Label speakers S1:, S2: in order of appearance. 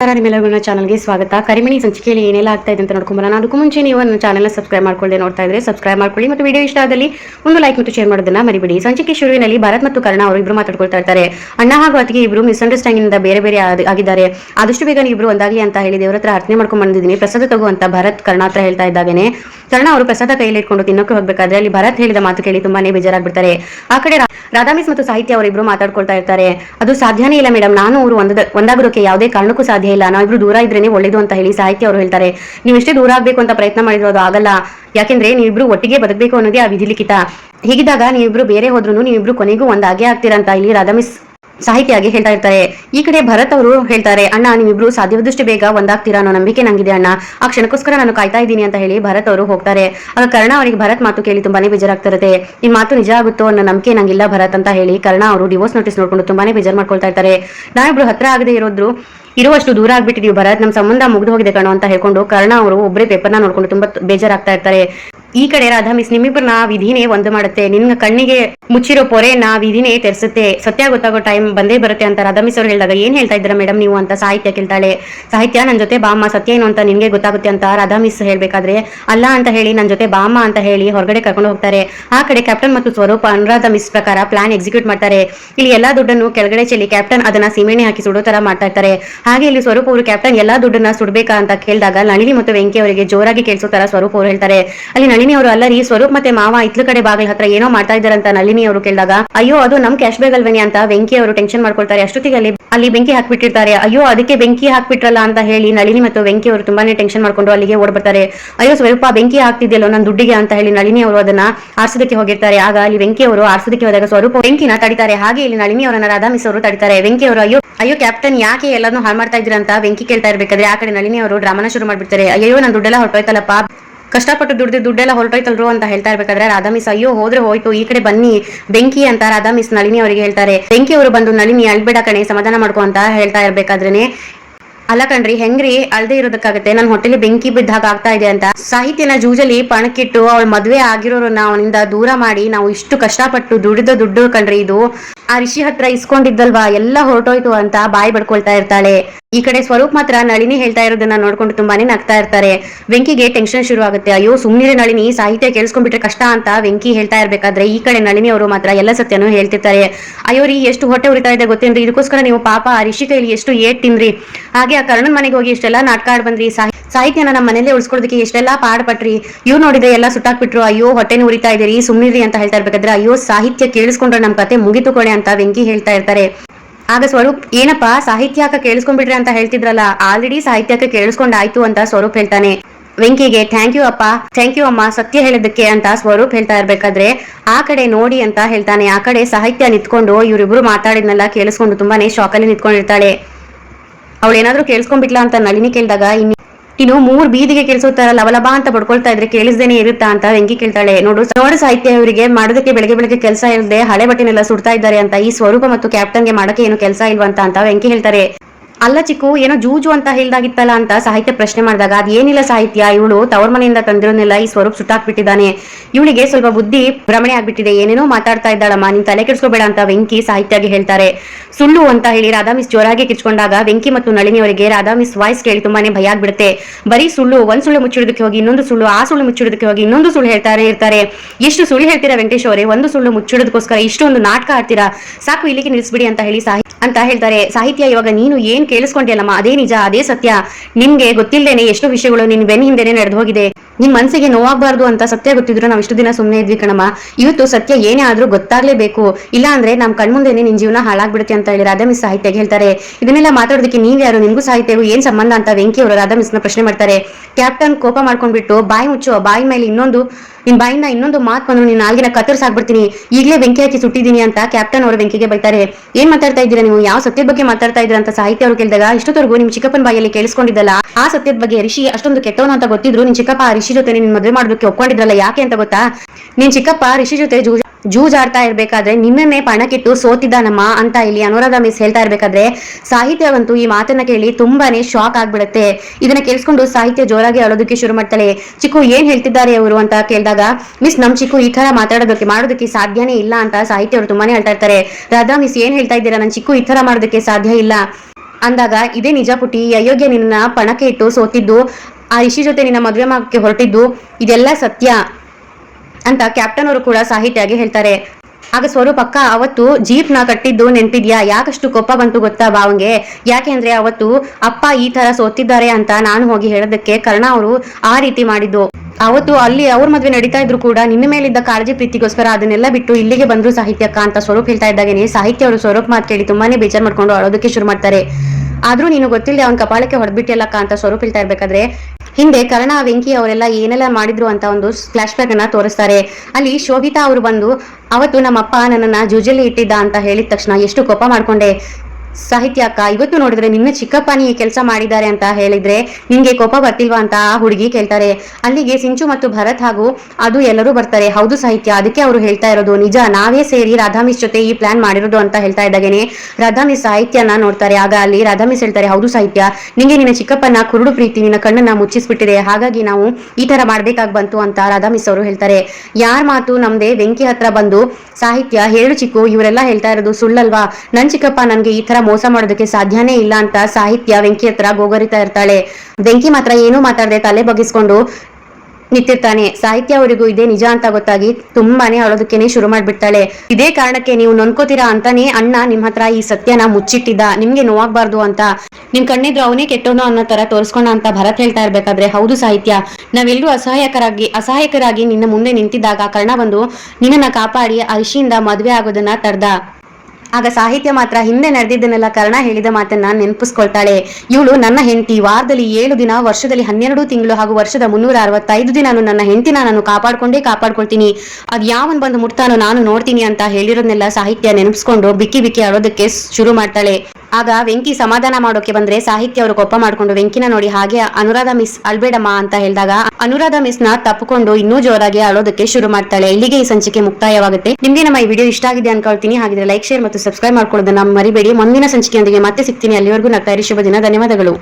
S1: ನಿಮ್ಮೆಲ್ಲರಿಗೂ ಚಾನಲ್ಗೆ ಸ್ವಾಗತ. ಕರಿಮಣಿ ಸಂಚಿಕೆಯಲ್ಲಿ ಏನೆಲ್ಲ ಆಗ್ತಾ ಇದೆ ಅಂತ ನೋಡ್ಕೊಂಬರೋಣ ಅದಕ್ಕೂ ಮುಂಚೆ ನೀವು ನನ್ನ ಚಾನಲ್ನ ಸಬ್ಸ್ಕ್ರೈಬ್ ಮಾಡ್ಕೊಳ್ಳಿ ನೋಡ್ತಾ ಇದ್ರೆ ಸಬ್ಸ್ಕ್ರೈಬ್ ಮಾಡ್ಕೊಳ್ಳಿ ಮತ್ತು ವಿಡಿಯೋ ಇಷ್ಟ ಆದಲ್ಲಿ ಒಂದು ಲೈಕ್ ಮತ್ತು ಶೇರ್ ಮಾಡೋದನ್ನ ಮರಿಬೇಡಿ. ಸಂಚಿಕೆ ಶುರುವಿನಲ್ಲಿ ಭಾರತ್ ಮತ್ತು ಕರ್ಣ ಅವರು ಇಬ್ರು ಮಾತಾಡ್ಕೊಳ್ತಾ ಇರ್ತಾರೆ. ಅಣ್ಣ ಹಾಗೂ ಅತಿಗೆ ಇಬ್ರು ಮಿಸ್ಅಂಡರ್ಸ್ಟ್ಯಾಂಡಿಂಗ್ ಇಂದ ಬೇರೆ ಬೇರೆ ಆಗಿದ್ದಾರೆ. ಆದಷ್ಟು ಬೇಗ ನೀವು ಇಬ್ರು ಒಂದಾಗ್ಲಿ ಅಂತ ಹೇಳಿ ದೇವರ ಹತ್ರ ಅರ್ಥನೆ ಮಾಡ್ಕೊಂಡು ಬಂದಿದ್ದೀನಿ. ಪ್ರಸಾದ ತಗೋ ಅಂತ ಭರತ್ ಕರ್ಣ ಹತ್ರ ಹೇಳ್ತಾ ಇದ್ದಾಗನೇ. ಕರ್ಣ ಅವರು ಪ್ರಸಾದ ಕೈಯಲ್ಲಿ ಇಟ್ಕೊಂಡು ತಿನ್ನೋಕೆ ಹೋಗಬೇಕಾದ್ರೆ ಅಲ್ಲಿ ಭರತ್ ಹೇಳಿದ ಮಾತು ಕೇಳಿ ತುಂಬಾನೇ ಬೇಜಾರಾಗ್ಬಿಡ್ತಾರೆ. ಆ ಕಡೆ ರಾಧಾಮಿಸ್ ಮತ್ತು ಸಾಹಿತ್ಯ ಅವರಿಬ್ರು ಮಾತಾಡ್ಕೊಳ್ತಾ ಇರ್ತಾರೆ. ಅದು ಸಾಧ್ಯನೇ ಇಲ್ಲ ಮೇಡಮ್ ನಾನು ಅವರು ಒಂದ ಒಂದಾಗೋದಕ್ಕೆ ಯಾವುದೇ ಕಾರಣಕ್ಕೂ ಸಾಧ್ಯ ಇಲ್ಲ. ನಾವಿಬ್ರು ದೂರ ಇದ್ರೇನೆ ಒಳ್ಳೇದು ಅಂತ ಹೇಳಿ ಸಾಹಿತ್ಯ ಅವರು ಹೇಳ್ತಾರೆ. ನೀವು ಎಷ್ಟೇ ದೂರ ಆಗ್ಬೇಕು ಅಂತ ಪ್ರಯತ್ನ ಮಾಡಿದ್ರು ಅದು ಆಗಲ್ಲ. ಯಾಕೆಂದ್ರೆ ನೀವಿಬ್ರು ಒಟ್ಟಿಗೆ ಬದುಕಬೇಕು ಅನ್ನೋದೇ ಆ ವಿಧಿಲಿಖಿತ. ಹೀಗಿದ್ದಾಗ ನೀವಿಬ್ರು ಬೇರೆ ಹೋದ್ರು ನೀವಿಬ್ರು ಕೊನೆಗೂ ಒಂದಾಗೇ ಆಗ್ತೀರಂತ ಇಲ್ಲಿ ರಾಧಾಮಿಸ್ ಸಾಹಿತ್ಯಾಗಿ ಹೇಳ್ತಾ ಇರ್ತಾರೆ. ಈ ಕಡೆ ಭರತ್ ಅವರು ಹೇಳ್ತಾರೆ, ಅಣ್ಣ, ನೀವಿಬ್ರು ಸಾಧ್ಯವಾದಷ್ಟು ಬೇಗ ಒಂದಾಗ್ತೀರಾ ಅನ್ನೋ ನಂಬಿಕೆ ನಂಗಿದೆ ಅಣ್ಣ. ಆ ಕ್ಷಣಕ್ಕೋಸ್ಕರ ನಾನು ಕಾಯ್ತಾ ಇದ್ದೀನಿ ಅಂತ ಹೇಳಿ ಭರತ್ ಅವರು ಹೋಗ್ತಾರೆ. ಆಗ ಕರ್ಣ ಅವರಿಗೆ ಭರತ್ ಮಾತು ಕೇಳಿ ತುಂಬಾನೇ ಬೇಜಾರಾಗ್ತಿರುತ್ತೆ. ಈ ಮಾತು ನಿಜ ಆಗುತ್ತೋ ಅನ್ನೋ ನಂಬಿಕೆ ನಂಗಿಲ್ಲ ಭರತ್ ಅಂತ ಹೇಳಿ ಕರ್ಣ ಅವರು ಡಿವೋರ್ಸ್ ನೋಟಿಸ್ ನೋಡ್ಕೊಂಡು ತುಂಬಾನೇ ಬೇಜಾರು ಮಾಡ್ಕೊಳ್ತಾ ಇರ್ತಾರೆ. ನಾವಿಬ್ರು ಹತ್ರ ಆಗದೆ ಇರೋದ್ರು, ಇರುವಷ್ಟು ದೂರ ಆಗ್ಬಿಟ್ಟಿದೀವಿ ಭರತ್. ನಮ್ಮ ಸಂಬಂಧ ಮುಗಿದು ಹೋಗಿದೆ ಕಣೋ ಅಂತ ಹೇಳ್ಕೊಂಡು ಕರ್ಣ ಅವರು ಒಬ್ಬರೇ ಪೇಪರ್ನ ನೋಡ್ಕೊಂಡು ತುಂಬಾ ಬೇಜಾರಾಗ್ತಾ ಇರ್ತಾರೆ. ಈ ಕಡೆ ರಾಧಾ ಮಿಸ್ ನಿಮ್ಮಿಬ್ಬರನ್ನ ವಿಧಿನೇ ಒಂದು ಮಾಡುತ್ತೆ. ನಿನ್ನ ಕಣ್ಣಿಗೆ ಮುಚ್ಚಿರೋ ಪೊರೆಯನ್ನ ವಿಧಿನೇ ತೆರೆಸುತ್ತೆ. ಸತ್ಯ ಗೊತ್ತಾಗೋ ಟೈಮ್ ಬಂದೇ ಬರುತ್ತೆ ಅಂತ ರಾಧಾ ಮಿಸ್ ಅವ್ರು ಹೇಳಿದಾಗ ಏನ್ ಹೇಳ್ತಾ ಇದ್ರ ಮೇಡಮ್ ನೀವು ಅಂತ ಸಾಹಿತ್ಯ ಕೇಳ್ತಾಳೆ. ಸಾಹಿತ್ಯ ನನ್ನ ಜೊತೆ ಬಾಮ್ಮ, ಸತ್ಯ ಏನು ಅಂತ ನಿನ್ಗೆ ಗೊತ್ತಾಗುತ್ತೆ ಅಂತ ರಾಧಾ ಮಿಸ್ ಹೇಳ್ಬೇಕಾದ್ರೆ ಅಲ್ಲ ಅಂತ ಹೇಳಿ ನನ್ನ ಜೊತೆ ಬಾಮ್ಮ ಅಂತ ಹೇಳಿ ಹೊರಗಡೆ ಕರ್ಕೊಂಡು ಹೋಗ್ತಾರೆ. ಆ ಕಡೆ ಕ್ಯಾಪ್ಟನ್ ಮತ್ತು ಸ್ವರೂಪ ಅನುರಾಧ ಮಿಸ್ ಪ್ರಕಾರ ಪ್ಲಾನ್ ಎಕ್ಸಿಕ್ಯೂಟ್ ಮಾಡ್ತಾರೆ. ಇಲ್ಲಿ ಎಲ್ಲಾ ದುಡ್ಡನ್ನು ಕೆಳಗಡೆ ಚೆಲ್ಲಿ ಕ್ಯಾಪ್ಟನ್ ಅದನ್ನ ಸೀಮೆಣ್ಣೆ ಹಾಕಿ ಸುಡೋ ತರ ಮಾಡ್ತಾ ಇರ್ತಾರೆ. ಹಾಗೆ ಇಲ್ಲಿ ಸ್ವರೂಪ ಅವರು ಕ್ಯಾಪ್ಟನ್ ಎಲ್ಲಾ ದುಡ್ಡನ್ನ ಸುಡ್ಬೇಕಾ ಅಂತ ಕೇಳಿದಾಗ ನಳಿನಿ ಮತ್ತು ವೆಂಕಿ ಅವರಿಗೆ ಜೋರಾಗಿ ಕೇಳಿಸೋ ತರ ಸ್ವರೂಪ ಅವರು ಹೇಳ್ತಾರೆ. ಅಲ್ಲಿ ನಳಿನಿ ಅವರು ಅಲ್ಲರಿ ಸ್ವರೂಪ್ ಮತ್ತೆ ಮಾವ ಇತ್ಲ ಕಡೆ ಬಾಗಿಲ ಹತ್ರ ಏನೋ ಮಾಡ್ತಾ ಇದ್ದಾರಂತ ನಳಿನಿ ಅವರು ಕೇಳಿದಾಗ, ಅಯ್ಯೋ, ಅದು ನಮ್ ಕ್ಯಾಶ್ ಬ್ಯಾಗ್ ಅಲ್ವೇನೆ ಅಂತ ವೆಂಕಿ ಅವರು ಟೆನ್ಷನ್ ಮಾಡ್ಕೊಳ್ತಾರೆ. ಅಷ್ಟೊತ್ತಿಗೆ ಅಲ್ಲಿ ಅಲ್ಲಿ ಬೆಂಕಿ ಹಾಕ್ಬಿಟ್ಟಿರ್ತಾರೆ. ಅಯ್ಯೋ, ಅದಕ್ಕೆ ಬೆಂಕಿ ಹಾಕ್ಬಿಟ್ರಲ್ಲ ಅಂತ ಹೇಳಿ ನಳಿನಿ ಮತ್ತು ವೆಂಕಿ ಅವರು ತುಂಬಾನೇ ಟೆನ್ಷನ್ ಮಾಡ್ಕೊಂಡು ಅಲ್ಲಿಗೆ ಬರ್ತಾರೆ ಅಯ್ಯೋ ಸ್ವಲ್ಪ ಬೆಂಕಿ ಹಾಕ್ತಿದ್ಯಲ್ಲೋ ನನ್ನ ದುಡ್ಡಿಗೆ? ಅಂತ ಹೇಳಿ ನಳಿನಿ ಅವರು ಅದನ್ನ ಆರ್ಸೋದಕ್ಕೆ ಹೋಗಿರ್ತಾರೆ. ಆಗ ಅಲ್ಲಿ ವೆಂಕಿ ಅವರು ಆರ್ಸೋದಕ್ಕೆ ಹೋದಾಗ ಸ್ವರೂಪ ಬೆಂಕಿನ ತಡಿತಾರೆ. ಹಾಗೆ ಇಲ್ಲಿ ನಳಿನಿ ಅವರನ್ನ ರಾಧಾ ಮಿಸ್ ಅವರು ತಡಿತಾರೆ. ವೆಂಕಿ ಅವರು, ಅಯ್ಯೋ ಅಯ್ಯೋ ಕ್ಯಾಪ್ಟನ್ ಯಾಕೆ ಎಲ್ಲಾನು ಹಾಳು ಮಾಡ್ತಾ ಇದ್ದೀರಾ? ಅಂತ ವೆಂಕಿ ಕೇಳ್ತಾ ಇರ್ಬೇಕಾದ್ರೆ ಆ ಕಡೆ ನಳಿನಿ ಅವರು ಡ್ರಾಮಾನ ಶುರು ಮಾಡ್ಬಿಡ್ತಾರೆ. ಅಯ್ಯೋ ನನ್ನ ದುಡ್ಡೆಲ್ಲ ಹೊರಟೋಯ್ತಲ್ಲಪ್ಪ. ಕಷ್ಟಪಟ್ಟು ದುಡ್ದು ದುಡ್ಡೆಲ್ಲ ಹೊರಟೋಯ್ತಲ್ರು ಅಂತ ಹೇಳ್ತಾ ಇರ್ಬೇಕಾದ್ರೆ ರಾಧಾ ಮಿಸ್ ಅಯ್ಯೋ, ಹೋದ್ರೆ ಹೋಯ್ತು, ಈ ಕಡೆ ಬನ್ನಿ, ಬೆಂಕಿ ಅಂತ ರಾಧಾ ಮಿಸ್ ನಳಿನಿ ಅವರಿಗೆ ಹೇಳ್ತಾರೆ. ಬೆಂಕಿ ಅವರು ಬಂದು ನಳಿನಿ, ಅಳ್ಬೇಡ ಕಣೆ, ಸಮಾಧಾನ ಮಾಡ್ಕೊ ಅಂತ ಹೇಳ್ತಾ ಇರ್ಬೇಕಾದ್ರೆ ಅಲ್ಲ ಕಣ್ರಿ, ಹೆಂಗ್ರಿ? ಅಳ್ದೇ ಇರೋದಕ್ಕಾಗತ್ತೆ ನನ್ನ ಹೊಟ್ಟೆಲಿ ಬೆಂಕಿ ಬಿದ್ದಾಗ ಆಗ್ತಾ ಇದೆ ಅಂತ. ಸಾಹಿತ್ಯನ ಜೂಜಲಿ ಪಣಕ್ಕಿಟ್ಟು ಅವಳ ಮದ್ವೆ ಆಗಿರೋರನ್ನ ಅವನಿಂದ ದೂರ ಮಾಡಿ ನಾವು ಇಷ್ಟು ಕಷ್ಟಪಟ್ಟು ದುಡಿದ ದುಡ್ಡು ಕಣ್ರಿ ಇದು. ಆ ಋಷಿ ಹತ್ರ ಇಸ್ಕೊಂಡಿದ್ದಲ್ವಾ, ಎಲ್ಲ ಹೊರಟೋಯ್ತು ಅಂತ ಬಾಯಿ ಬಡ್ಕೊಳ್ತಾ ಇರ್ತಾಳೆ. ಈ ಕಡೆ ಸ್ವರೂಪ್ ಮಾತ್ರ ನಳಿನಿ ಹೇಳ್ತಾ ಇರೋದನ್ನ ನೋಡ್ಕೊಂಡು ತುಂಬಾನೇ ನಗ್ತಾ ಇರ್ತಾರೆ. ವೆಂಕಿಗೆ ಟೆನ್ಷನ್ ಶುರು ಆಗುತ್ತೆ ಅಯ್ಯೋ, ಸುಮ್ನಿರೆ ನಳಿನಿ, ಸಾಹಿತ್ಯ ಕೇಳಿಸ್ಕೊಂಡ್ಬಿಟ್ರೆ ಕಷ್ಟ ಅಂತ ವೆಂಕಿ ಹೇಳ್ತಾ ಇರ್ಬೇಕಾದ್ರೆ ಈ ಕಡೆ ನಳಿನಿ ಅವರು ಮಾತ್ರ ಎಲ್ಲ ಸತ್ಯನು ಹೇಳ್ತಿರ್ತಾರೆ. ಅಯ್ಯೋ ರೀ, ಎಷ್ಟು ಹೊಟ್ಟೆ ಉರಿತಾ ಇದೆ ಗೊತ್ತೇನ್ರಿ? ಇದಕ್ಕೋಸ್ಕರ ನೀವು ಪಾಪ ಆ ರಿಷಿ ಕೈಲಿ ಎಷ್ಟು ಏಟ್ ತಿಂದ್ರಿ? ಹಾಗೆ ಆ ಕರ್ಣನ್ ಮನೆಗೆ ಹೋಗಿ ಇಷ್ಟೆಲ್ಲ ನಾಟಕ ಆಡ್ ಬಂದ್ರಿ ಸಾಹಿ- ಸಾಹಿತ್ಯನ ನಮ್ಮ ಮನೇಲೆ ಉಳಿಸ್ಕೊಳ್ಳೋದಕ್ಕೆ ಎಷ್ಟೆಲ್ಲ ಪಾಡ್ಪಟ್ರಿ? ಇವ್ ನೋಡಿದ್ರೆ ಎಲ್ಲ ಸುಟ್ಟಾಕ್ಬಿಟ್ರು. ಅಯ್ಯೋ, ಹೊಟ್ಟೆನ ಉರಿತಾ ಇದೀರಿ ಸುಮ್ನಿರಿ ಅಂತ ಹೇಳ್ತಾ ಇರ್ಬೇಕಾದ್ರೆ ಅಯ್ಯೋ, ಸಾಹಿತ್ಯ ಕೇಳಿಸ್ಕೊಂಡ್ರೆ ನಮ್ ಕತೆ ಮುಗಿತು ಕೊಡೆ ಅಂತ ವೆಂಕಿ ಹೇಳ್ತಾ ಇರ್ತಾರೆ. ಆಗ ಸ್ವರೂಪ್, ಏನಪ್ಪ ಸಾಹಿತ್ಯಕ ಕೇಳಿಸ್ಕೊಂಡ್ಬಿಟ್ರಿ ಅಂತ ಹೇಳ್ತಿದ್ರಲ್ಲ ಆಲ್ರೆಡಿ ಸಾಹಿತ್ಯಕ್ಕೆ ಕೇಳಿಸ್ಕೊಂಡಾಯ್ತು ಅಂತ ಸ್ವರೂಪ್ ಹೇಳ್ತಾನೆ. ವೆಂಕಿಗೆ ಥ್ಯಾಂಕ್ ಯು ಅಪ್ಪ ಥ್ಯಾಂಕ್ ಯು ಅಮ್ಮ, ಸತ್ಯ ಹೇಳಿದ್ದಕ್ಕೆ ಅಂತ ಸ್ವರೂಪ್ ಹೇಳ್ತಾ ಇರ್ಬೇಕಾದ್ರೆ, ಆ ಕಡೆ ನೋಡಿ ಅಂತ ಹೇಳ್ತಾನೆ. ಆ ಕಡೆ ಸಾಹಿತ್ಯ ನಿಂತ್ಕೊಂಡು ಇವರಿಬ್ರು ಮಾತಾಡಿದ್ನೆಲ್ಲ ಕೇಳಿಸ್ಕೊಂಡು ತುಂಬಾನೇ ಶಾಕಲ್ಲಿ ನಿಂತ್ಕೊಂಡಿರ್ತಾಳೆ. ಅವಳು ಕೇಳಿಸ್ಕೊಂಡ್ಬಿಟ್ಲಾ ಅಂತ ನಳಿನಿ ಕೇಳಿದಾಗ ಇನ್ನು ಇನ್ನು ಮೂರ್ ಬೀದಿಗೆ ಕೇಳಿಸೋ ತರ ಲವಲಭ ಅಂತ ಬಡ್ಕೊಳ್ತಾ ಇದ್ರೆ ಕೇಳಿಸ್ದೇನೆ ಇರುತ್ತಾ ಅಂತ ವೆಂಕಿ ಕೇಳ್ತಾಳೆ. ನೋಡು ನೋಡು ಸಾಹಿತ್ಯ ಇವರಿಗೆ ಮಾಡೋದಕ್ಕೆ ಬೆಳಗ್ಗೆ ಬೆಳಗ್ಗೆ ಕೆಲಸ ಇಲ್ಲದೆ ಹಳೆ ಬಟ್ಟೆನೆಲ್ಲ ಸುಡ್ತಾ ಇದ್ದಾರೆ ಅಂತ ಈ ಸ್ವರೂಪ ಮತ್ತು ಕ್ಯಾಪ್ಟನ್ಗೆ ಮಾಡಕ್ಕೆ ಏನು ಕೆಲಸ ಇಲ್ವಂತ ಅಂತ ವೆಂಕಿ ಹೇಳ್ತಾರೆ. ಅಲ್ಲ ಚಿಕ್ಕು, ಏನೋ ಜೂಜು ಅಂತ ಹೇಳ್ದಾಗಿತ್ತಲ್ಲ ಅಂತ ಸಾಹಿತ್ಯ ಪ್ರಶ್ನೆ ಮಾಡಿದಾಗ, ಅದೇನಿಲ್ಲ ಸಾಹಿತ್ಯ, ಇವಳು ತವರ ಮನೆಯಿಂದ ತಂದಿರೋನೆಲ್ಲ ಈ ಸ್ವರೂಪ್ ಸುಟ್ಟಾಕ್ಬಿಟ್ಟಿದ್ದಾನೆ. ಇವಳಿಗೆ ಸ್ವಲ್ಪ ಬುದ್ಧಿ ಭ್ರಮಣೆ ಆಗ್ಬಿಟ್ಟಿದೆ, ಏನೇನೋ ಮಾತಾಡ್ತಾ ಇದ್ದಾಳಮ್ಮ, ನೀನ್ ತಲೆ ಕೆಡಿಸ್ಕೋಬೇಡ ಅಂತ ವೆಂಕಿ ಸಾಹಿತ್ಯಗೆ ಹೇಳ್ತಾರೆ. ಸುಳ್ಳು ಅಂತ ಹೇಳಿ ರಾಧಾ ಮಿಸ್ ಜೋರಾಗಿ ಕಿಚ್ಕೊಂಡಾಗ ವೆಂಕಿ ಮತ್ತು ನಳಿನಿ ಅವರಿಗೆ ರಾಧಾ ಮಿಸ್ ವಾಯ್ಸ್ ಕೇಳಿ ತುಂಬಾನೇ ಭಯ ಆಗ್ಬಿಡುತ್ತೆ. ಬರೀ ಸುಳ್ಳು, ಒಂದ್ ಸುಳ್ಳು ಮುಚ್ಚಿಡೋದಕ್ಕೆ ಹೋಗಿ ಇನ್ನೊಂದು ಸುಳ್ಳು, ಆ ಸುಳ್ಳು ಮುಚ್ಚಿಡೋದಕ್ಕೆ ಹೋಗಿ ಇನ್ನೊಂದು ಸುಳ್ಳು ಹೇಳ್ತಾರೆ ಇರ್ತಾರೆ. ಎಷ್ಟು ಸುಳ್ಳು ಹೇಳ್ತೀರಾ ವೆಂಕಟೇಶ್ ಅವರೇ, ಒಂದು ಸುಳ್ಳು ಮುಚ್ಚಿಡೋದಕ್ಕೋಸ್ಕರ ಇಷ್ಟೊಂದು ನಾಟಕ ಆಡ್ತೀರಾ? ಸಾಕು ಇಲ್ಲಿಗೆ ನಿಲ್ಲಿಸ್ಬಿಡಿ ಅಂತ ಹೇಳಿ ಸಾಹಿ ಅಂತ ಹೇಳ್ತಾರೆ. ಸಾಹಿತ್ಯ ಇವಾಗ ನೀನು ಏನ್ ಕೇಳಿಸ್ಕೊಂಡ್ಯಲ್ಲಮ್ಮ? ಅದೇ ನಿಜ, ಅದೇ ಸತ್ಯ. ನಿಮ್ಗೆ ಗೊತ್ತಿಲ್ಲದೇನೆ ಎಷ್ಟು ವಿಷಯಗಳು ನಿನ್ ಬೆನ್ ಹಿಂದೆನೆ ನಡೆದು ಹೋಗಿದೆ ನಿಮ್ ಮನಸ್ಸಿಗೆ ನೋವಾಗಬಾರ್ದು ಅಂತ ಸತ್ಯ ಗೊತ್ತಿದ್ರು ನಾವು ಇಷ್ಟು ದಿನ ಸುಮ್ಮನೆ ಇದ್ವಿ ಕಣಮ್ಮ. ಇವತ್ತು ಸತ್ಯ ಏನೇ ಆದ್ರೂ ಗೊತ್ತಾಗ್ಲೇಬೇಕು. ಇಲ್ಲ ಅಂದ್ರೆ ನಮ್ ಕಣ್ಮುಂದೇನೆ ನಿನ್ ಜೀವನ ಹಾಳಾಗ್ಬಿಡುತ್ತೆ ಅಂತ ಹೇಳಿ ರಾಧಾ ಮಿಸ್ ಸಾಹಿತ್ಯ ಹೇಳ್ತಾರೆ. ಇದನ್ನೆಲ್ಲ ಮಾತಾಡೋದಕ್ಕೆ ನೀವ್ ಯಾರು? ನಿಮ್ಗೂ ಸಾಹಿತ್ಯಗೂ ಏನ್ ಸಂಬಂಧ ಅಂತ ವೆಂಕಿ ಅವರು ರಾಧಾ ಮಿಸ್ನ ಪ್ರಶ್ನೆ ಮಾಡ್ತಾರೆ. ಕ್ಯಾಪ್ಟನ್ ಕೋಪ ಮಾಡ್ಕೊಂಡ್ಬಿಟ್ಟು ಬಾಯಿ ಮುಚ್ಚು, ಬಾಯಿ ಮೇಲೆ ಇನ್ನೊಂದು ನಿನ್ ಬಾಯಿಂದ ಇನ್ನೊಂದು ಮಾತು ಬಂದ್ರು, ನೀನ್ ನಾಲ್ಗಿನ ಕತ್ತರಿಸಾಕ್ಬಿಡ್ತೀನಿ ಈಗಲೇ ಬೆಂಕಿ ಹಾಕಿ ಸುಟ್ಟಿದ್ದೀನಿ ಅಂತ ಕ್ಯಾಪ್ಟನ್ ಅವರು ಬೆಂಕಿಗೆ ಬೈತಾರೆ. ಏನ್ ಮಾತಾಡ್ತಾ ಇದ್ದೀರಾ ನೀವು? ಯಾವ ಸತ್ಯದ ಬಗ್ಗೆ ಮಾತಾಡ್ತಾ ಇದ್ದೀರಾ ಅಂತ ಸಾಹಿತ್ಯ ಅವರು ಕೇಳಿದಾಗ, ಇಷ್ಟೊತ್ತವರೆಗೂ ನಿಮ್ ಚಿಕ್ಕಪ್ಪನ ಬಾಯಲ್ಲಿ ಕೇಳಿಸ್ಕೊಂಡಿದ್ದಲ್ಲ, ಆ ಸತ್ಯದ ಬಗ್ಗೆ ರಿಷಿ ಅಷ್ಟೊಂದು ಕೆಟ್ಟವನು ಅಂತ ಗೊತ್ತಿದ್ರು. ನಿನ್ ಚಿಕ್ಕಪ್ಪ ರಿಷಿ ಜೊತೆ ನಿನ್ ಮದುವೆ ಮಾಡೋದಕ್ಕೆ ಒಪ್ಕೊಂಡಿದ್ರಲ್ಲ, ಯಾಕೆ ಅಂತ ಗೊತ್ತಾ? ನಿನ್ ಚಿಕ್ಕಪ್ಪ ರಿಷಿ ಜೊತೆ ಜೂಜಾಡ್ತಾ ಇರ್ಬೇಕಾದ್ರೆ ನಿನ್ನನ್ನೇ ಪಣಕ್ಕಿಟ್ಟು ಸೋತಿದ್ದಾನಮ್ಮ ಅಂತ ಇಲ್ಲಿ ಅನುರಾಧ ಮಿಸ್ ಹೇಳ್ತಾ ಇರ್ಬೇಕಾದ್ರೆ ಸಾಹಿತ್ಯವಂತೂ ಈ ಮಾತನ್ನ ಕೇಳಿ ತುಂಬಾನೇ ಶಾಕ್ ಆಗ್ಬಿಡುತ್ತೆ. ಇದನ್ನ ಕೇಳಿಸ್ಕೊಂಡು ಸಾಹಿತ್ಯ ಜೋರಾಗಿ ಅಳೋದಕ್ಕೆ ಶುರು ಮಾಡ್ತಾಳೆ. ಚಿಕ್ಕು ಏನ್ ಹೇಳ್ತಿದ್ದಾರೆ ಅವರು ಅಂತ ಕೇಳಿದಾಗ ಮಿಸ್ ನಮ್ ಚಿಕ್ಕು ಈ ತರ ಮಾತಾಡೋದಕ್ಕೆ, ಮಾಡೋದಕ್ಕೆ ಸಾಧ್ಯನೇ ಇಲ್ಲ ಅಂತ ಸಾಹಿತ್ಯ ಅವರು ತುಂಬಾನೇ ಹೇಳ್ತಾ ಇರ್ತಾರೆ. ರಾಧಾ ಮಿಸ್ ಏನ್ ಹೇಳ್ತಾ ಇದ್ದೀರಾ? ನನ್ ಚಿಕ್ಕು ಈ ತರ ಮಾಡೋದಕ್ಕೆ ಸಾಧ್ಯ ಇಲ್ಲ. ಅಂದಾಗ, ಇದೇ ನಿಜ ಪುಟಿ ಅಯೋಗ್ಯ ನಿನ್ನ ಪಣಕ್ಕೆ ಇಟ್ಟು ಸೋತಿದ್ದು, ಆ ಋಷಿ ಜೊತೆ ನಿನ್ನ ಮದುವೆ ಮಾಡೋಕ್ಕೆ ಹೊರಟಿದ್ದು, ಇದೆಲ್ಲ ಸತ್ಯ. ಅಂತ ಕ್ಯಾಪ್ಟನ್ ಅವರು ಕೂಡ ಸಾಹಿತ್ಯಾಗಿ ಹೇಳ್ತಾರೆ. ಆಗ ಸ್ವರೂಪ್ ಅಕ್ಕ ಅವತ್ತು ಜೀಪ್ನ ಕಟ್ಟಿದ್ದು ನೆನ್ಪಿದ್ಯಾ? ಯಾಕಷ್ಟು ಕೋಪ ಬಂತು ಗೊತ್ತಾ ಬಾವಂಗೆ ಯಾಕೆಂದ್ರೆ ಅವತ್ತು ಅಪ್ಪ ಈ ತರ ಸೋತಿದ್ದಾರೆ ಅಂತ ನಾನು ಹೋಗಿ ಹೇಳೋದಕ್ಕೆ ಕರ್ಣ ಅವರು ಆ ರೀತಿ ಮಾಡಿದ್ದು. ಅವತ್ತು ಅಲ್ಲಿ ಅವ್ರ ಮದ್ವೆ ನಡೀತಾ ಇದ್ರು ಕೂಡ ನಿನ್ನ ಮೇಲಿದ್ದ ಕಾಳಜಿ ಪ್ರೀತಿಗೋಸ್ಕರ ಅದನ್ನೆಲ್ಲ ಬಿಟ್ಟು ಇಲ್ಲಿಗೆ ಬಂದ್ರು ಸಾಹಿತ್ಯಕ್ಕ ಅಂತ ಸ್ವರೂಪ್ ಹೇಳ್ತಾ ಇದ್ದಾಗೇನೆ ಸಾಹಿತ್ಯ ಅವರು ಸ್ವರೂಪ್ ಮಾತು ಕೇಳಿ ತುಂಬಾನೇ ಬೇಜಾರ್ ಮಾಡ್ಕೊಂಡು ಅಳೋದಕ್ಕೆ ಶುರು ಮಾಡ್ತಾರೆ. ಆದ್ರೂ ನೀನು ಗೊತ್ತಿಲ್ಲದೆ ಅವನ ಕಪಾಳಕ್ಕೆ ಹೊಡೆದ್ಬಿಟ್ಟಿಲ್ಲಕ್ಕ ಅಂತ ಸ್ವರೂಪ್ ಹೇಳ್ತಾ ಇರ್ಬೇಕಾದ್ರೆ ಹಿಂದೆ ಕರ್ಣ ವೆಂಕಿ ಅವರೆಲ್ಲ ಏನೆಲ್ಲ ಮಾಡಿದ್ರು ಅಂತ ಒಂದು ಫ್ಲಾಶ್ ಬ್ಯಾಕ್ ಅನ್ನ ತೋರಿಸ್ತಾರೆ. ಅಲ್ಲಿ ಶೋಭಿತಾ ಅವರು ಬಂದು, ಅವತ್ತು ನಮ್ಮಪ್ಪ ನನ್ನನ್ನ ಜೂಜಲ್ಲಿ ಇಟ್ಟಿದ್ದ ಅಂತ ಹೇಳಿದ ತಕ್ಷಣ ಎಷ್ಟು ಕೋಪ ಮಾಡ್ಕೊಂಡೆ. ಸಾಹಿತ್ಯ ಅಕ್ಕ, ಇವತ್ತು ನೋಡಿದ್ರೆ ನಿನ್ನ ಚಿಕ್ಕಪ್ಪ ನೀ ಕೆಲಸ ಮಾಡಿದ್ದಾರೆ ಅಂತ ಹೇಳಿದ್ರೆ ನಿಂಗೆ ಕೋಪ ಬರ್ತಿಲ್ವಾ ಅಂತ ಆ ಹುಡುಗಿ ಕೇಳ್ತಾರೆ. ಅಲ್ಲಿಗೆ ಸಿಂಚು ಮತ್ತು ಭರತ್ ಹಾಗೂ ಅದು ಎಲ್ಲರೂ ಬರ್ತಾರೆ. ಹೌದು ಸಾಹಿತ್ಯ, ಅದಕ್ಕೆ ಅವರು ಹೇಳ್ತಾ ಇರೋದು ನಿಜ. ನಾವೇ ಸೇರಿ ರಾಧಾಮಿಸ್ ಜೊತೆ ಈ ಪ್ಲಾನ್ ಮಾಡಿರೋದು ಅಂತ ಹೇಳ್ತಾ ಇದ್ದಾಗೇನೆ ರಾಧಾಮಿಸ್ ಸಾಹಿತ್ಯನ ನೋಡ್ತಾರೆ. ಆಗ ಅಲ್ಲಿ ರಾಧಾಮಿಸ್ ಹೇಳ್ತಾರೆ, ಹೌದು ಸಾಹಿತ್ಯ, ನಿಂಗೆ ನಿನ್ನ ಚಿಕ್ಕಪ್ಪನ ಕುರುಡು ಪ್ರೀತಿ ನಿನ್ನ ಕಣ್ಣನ್ನ ಮುಚ್ಚಿಸ್ಬಿಟ್ಟಿದೆ. ಹಾಗಾಗಿ ನಾವು ಈ ತರ ಮಾಡ್ಬೇಕಾಗಿ ಬಂತು ಅಂತ ರಾಧಾಮಿಸ್ ಅವರು ಹೇಳ್ತಾರೆ. ಯಾರ ಮಾತು ನಮ್ದೆ ವೆಂಕಿ ಹತ್ರ ಬಂದು ಸಾಹಿತ್ಯ, ಹೇಳು ಚಿಕ್ಕು, ಇವರೆಲ್ಲ ಹೇಳ್ತಾ ಇರೋದು ಸುಳ್ಳಲ್ವಾ? ನನ್ ಚಿಕ್ಕಪ್ಪ ನನ್ಗೆ ಈ ತರ ಮೋಸ ಮಾಡೋದಕ್ಕೆ ಸಾಧ್ಯನೇ ಇಲ್ಲ ಅಂತ ಸಾಹಿತ್ಯ ವೆಂಕಿ ಹತ್ರ ಗೋಗರಿತಾ ಇರ್ತಾಳೆ. ವೆಂಕಿ ಮಾತ್ರ ಏನೂ ಮಾತಾಡದೆ ತಲೆ ಬಗ್ಗಿಸ್ಕೊಂಡು ನಿಂತಿರ್ತಾನೆ. ಸಾಹಿತ್ಯ ಅವರಿಗೂ ಇದೇ ನಿಜ ಅಂತ ಗೊತ್ತಾಗಿ ತುಂಬಾನೇ ಅಳೋದಕ್ಕೇನೆ ಶುರು ಮಾಡ್ಬಿಡ್ತಾಳೆ. ಇದೇ ಕಾರಣಕ್ಕೆ ನೀವು ನೊಂದ್ಕೋತೀರಾ ಅಂತಾನೆ ಅಣ್ಣ ನಿಮ್ ಹತ್ರ ಈ ಸತ್ಯನ ಮುಚ್ಚಿಟ್ಟಿದ್ದ. ನಿಮ್ಗೆ ನೋವಾಗ್ಬಾರ್ದು ಅಂತ. ನಿಮ್ ಕಣ್ಣಿದ್ರು ಅವನೇ ಕೆಟ್ಟವನು ಅನ್ನೋ ತರ ತೋರಿಸ್ಕೊಂಡ ಅಂತ ಭರತ್ ಹೇಳ್ತಾ ಇರ್ಬೇಕಾದ್ರೆ ಹೌದು ಸಾಹಿತ್ಯ. ನಾವೆಲ್ಲರೂ ಅಸಹಾಯಕರಾಗಿ ಅಸಹಾಯಕರಾಗಿ ನಿನ್ನ ಮುಂದೆ ನಿಂತಿದ್ದಾಗ ಕರ್ಣ ಬಂದು ನಿನ್ನನ್ನ ಕಾಪಾಡಿ ಅರಿಶಿಯಿಂದ ಮದ್ವೆ ಆಗೋದನ್ನ ತಡ್ದ. ಆಗ ಸಾಹಿತ್ಯ ಮಾತ್ರ ಹಿಂದೆ ನಡೆದಿದ್ದನ್ನೆಲ್ಲ ಕರ್ಣ ಹೇಳಿದ ಮಾತನ್ನ ನೆನಪಿಸ್ಕೊಳ್ತಾಳೆ. ಇವಳು ನನ್ನ ಹೆಂಡತಿ, ವಾರದಲ್ಲಿ ಏಳು ದಿನ, ವರ್ಷದಲ್ಲಿ ಹನ್ನೆರಡು ತಿಂಗಳು ಹಾಗೂ ವರ್ಷದ ಮುನ್ನೂರ ಅರವತ್ತೈದು ದಿನ ನನ್ನ ಹೆಂಡತಿನ ನಾನು ಕಾಪಾಡ್ಕೊಂಡೇ ಕಾಪಾಡ್ಕೊಳ್ತೀನಿ. ಅದ್ ಯಾವನ್ ಬಂದು ಮುಟ್ತಾನೋ ನಾನು ನೋಡ್ತೀನಿ ಅಂತ ಹೇಳಿರೋದ್ನೆಲ್ಲ ಸಾಹಿತ್ಯ ನೆನಪಿಸ್ಕೊಂಡು ಬಿಕ್ಕಿ ಬಿಕ್ಕಿ ಆಡೋದಕ್ಕೆ ಶುರು ಮಾಡ್ತಾಳೆ. ಆಗ ವೆಂಕಿ ಸಮಾಧಾನ ಮಾಡೋಕೆ ಬಂದ್ರೆ ಸಾಹಿತ್ಯ ಅವರು ಕೋಪ ಮಾಡ್ಕೊಂಡು ವೆಂಕಿನ ನೋಡಿ ಹಾಗೆ ಅನುರಾಧ ಮಿಸ್ ಅಳ್ಬೇಡಮ್ಮ ಅಂತ ಹೇಳಿದಾಗ, ಅನುರಾಧ ಮಿಸ್ನ ತಪ್ಪಿಕೊಂಡು ಇನ್ನೂ ಜೋರಾಗಿ ಅಳೋದಕ್ಕೆ ಶುರು ಮಾಡ್ತಾಳೆ. ಇಲ್ಲಿಗೆ ಈ ಸಂಚಿಕೆ ಮುಕ್ತಾಯವಾಗುತ್ತೆ. ನಿಮಗೆ ನಮ್ಮ ಈ ವಿಡಿಯೋ ಇಷ್ಟ ಆಗಿದೆ ಅನ್ಕೊಳ್ತೀನಿ. ಹಾಗಿದ್ರೆ ಲೈಕ್, ಶೇರ್ ಮತ್ತು ಸಬ್ಸ್ಕ್ರೈಬ್ ಮಾಡ್ಕೊಳ್ಳೋದನ್ನ ಮರಿಬೇಡಿ. ಮುಂದಿನ ಸಂಚಿಕೆಯೊಂದಿಗೆ ಮತ್ತೆ ಸಿಗ್ತೀನಿ. ಅಲ್ಲಿವರೆಗೂ ನಗ್ತಾ ಶುಭ ದಿನ. ಧನ್ಯವಾದಗಳು.